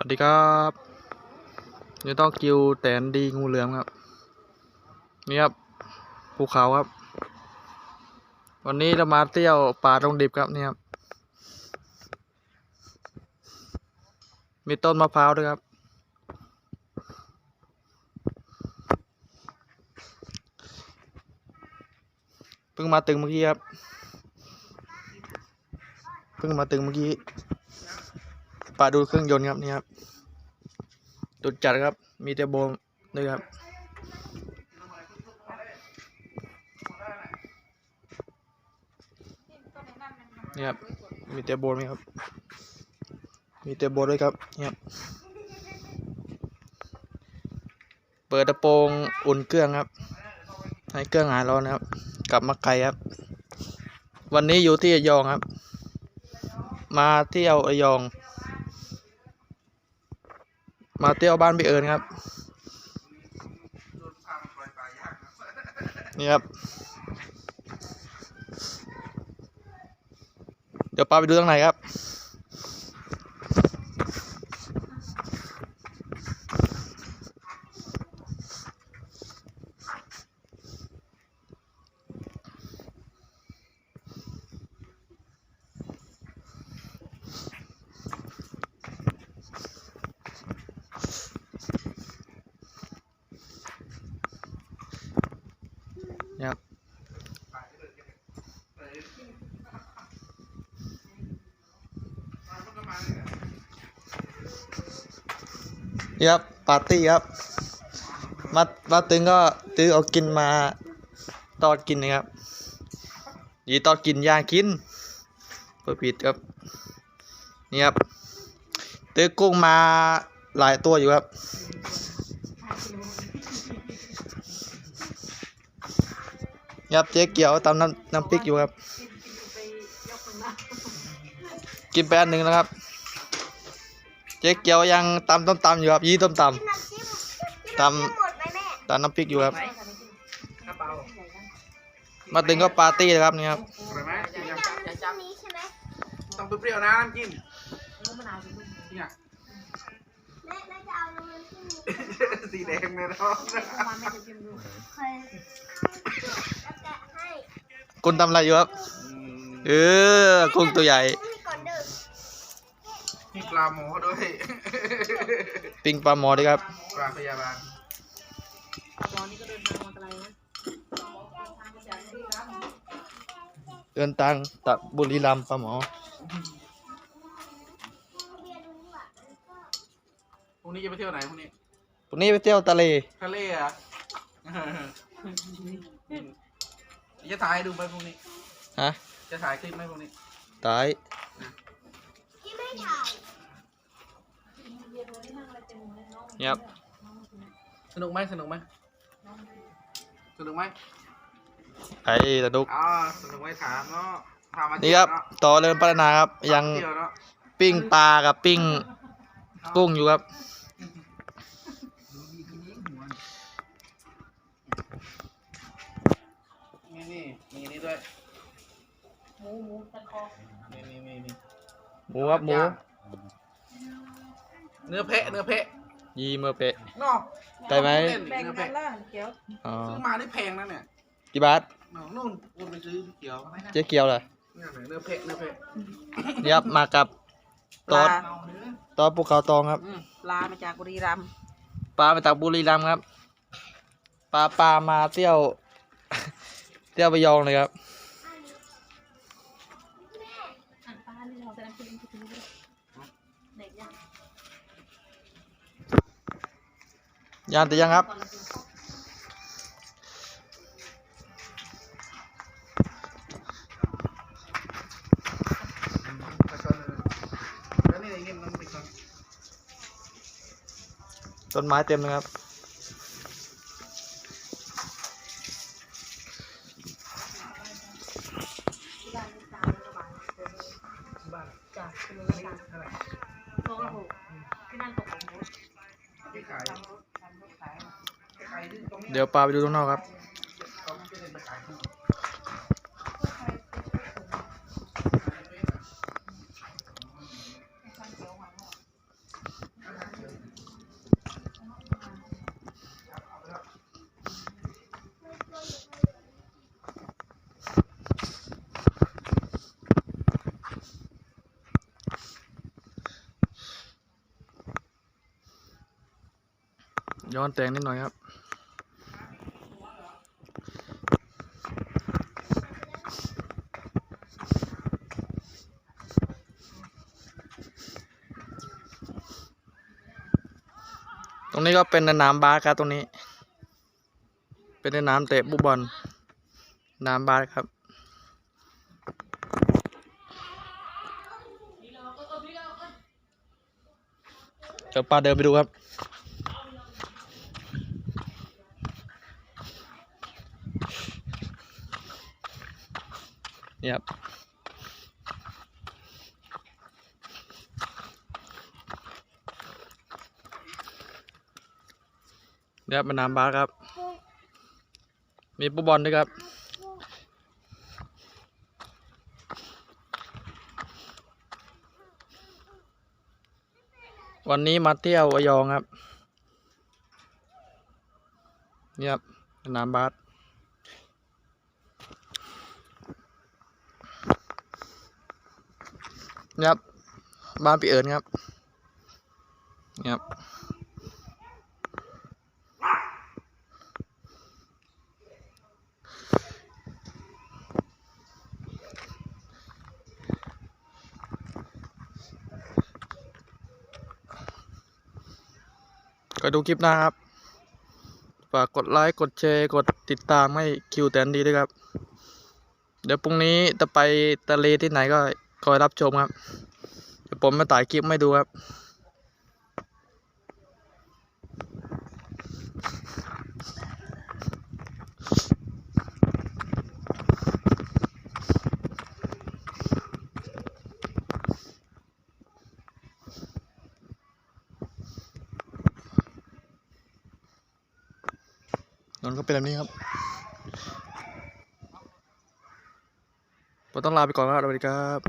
วัสดีครับนี่ต้องกิวแตนดีงูเหลือมครับ นี่ครับภูเขาครับ วันนี้เรามาเที่ยวป่าตรงดิบครับนี่ครับ มีต้นมะพร้าวด้วยครับ เพิ่งมาตึงเมื่อกี้ครับ เพิ่งมาตึงเมื่อกี้ ป่าดูเครื่องยนต์ครับนี่ครับตุดจัดครับ มีแต่โบมด้วยครับนี่ครับ มีแต่โบนไหมครับ มีแต่โบนด้วยครับนี่ครับ เปิดกระโปรงอุ่นเครื่องครับ ให้เครื่องหายร้อนนะครับ กลับมาไกลครับ วันนี้อยู่ที่ระยองครับ มาเที่ยวระยอง มาเที่ยวบ้านพี่เอิญครับ นี่ครับ เดี๋ยวปาไปดูตรงไหนครับ นะครับนี่ครับปาร์ตี้ครับมามาตึงก็ตื้อเอากินมาตอดกินนะครับยีตอดกินยากินเปิดปิดครับนี่ครับตื้อกุ้งมาหลายตัวอยู่ครับ ครับเจ๊เกียวตำน้ำน้ำพริกอยู่ครับ กินไปอันหนึ่งแล้วครับ เจ๊เกียวยังตำต้มตำอยู่ครับ ยี่ต้มตน้ำจิ้มตำหมดไหมแม่ำตำน้ำพริกอยู่ครับกระเป๋ามาถึงก็ปาร์ตี้เลยครับนี่ครับอร่อยไหมกินยังน้ำจิ้มนี้ใช่ไหมต้องเปรี้ยวๆนะน้ำจิ้มเนี่ยแม่แม่จะเอาน้ำจิ้มนี้สีแดงเลยเนาะ คุณทำอะไรอยู่ครับอืมเออกุ้งตัวใหญ่กุ้งให้ก่อนเด้อมีปลาหมอด้วยปิ้งปลาหมอด้วยครับ ปลาพยาบาลเดินตังตักบุรีรัมย์ปลาหมอพรุ่งนี้จะไปเที่ยวไหนพรุ่งนี้ วันนี้ไปเที่ยวทะเล ทะเลเหรอะ จะถ่ายให้ดูไหมพรุ่งนี้ ฮะจะถ่ายคลิปไหมพรุ่งนี้ ตายที่ไม่ถ่ายนี่ครับสนุกไหมสนุกไหมสนุกไหมไอ้ตะดุก อ๋อสนุกไหมถามเนาะถามมานี่ครับต่อเริญพัฒนาครับ ยังเที่ยวเนาะปิ้งปลากับปิ้งกุ้งอยู่ครับ มูหมูตะคอนี่นี่นี่นี่หมูครับหมู เนื้อเพะเนื้อเพะยีเมื่อเปะ เนาะได้ไหม เล่นแบ่งเนื้อกัเพะนล่ะเกียวอ๋อซื้อมาได้แพงนะเนี่ยกี่บาทเนาะนู่นคุณไปซื้อเกี่ยวเจ๊เกียวเลยเนี่ยเนื้อเพะเนื้อเพะนี่ครับมากับปตอลาดตอดภูเขาทองครับ อืมปลามาจากบุรีรัมย์ปลามาจากบุรีรัมย์ครับ ปลาปลามาเที่ยว เที่ยวระยองเลยครับ ยานแต่ยังครับแล้วก็แล้วนี่ไอ้นี่มันเป็นคนต้นไม้เต็มเลยครับ ที่ขายขายที่ตรงนี้เดี๋ยวปลาไปดูตรงนอกครับ เขาไม่ได้ไปขายที่ ย้อนแตงนิดหน่อยครับตรงนี้ก็เป็นสนามบาสครับตรงนี้ เป็นสนามเตะบุบอลนามบาสครับ เดี๋ยวป้าเดินไปดูครับ นี่ครับนี่ครับเป็นน้ำบาสครับ มีฟุตบอลด้วยครับวันนี้มาเที่ยวระยองครับ เนี่ครับนามบาส นี่ครับบ้านพี่เอิญครับนี่ครับก็ดูคลิปหน้าครับ ฝากกดไลค์ กดแชร์ กดติดตามให้คิวแตนดีด้วยครับ เดี๋ยวพรุ่งนี้จะไปทะเลที่ไหนก็ คอยรับชมครับเดี๋ยวผมมาถ่ายคลิปให้ดูครับ นนก็เป็นแบบนี้ครับผมต้องลาไปก่อนครับสวัสดีครับ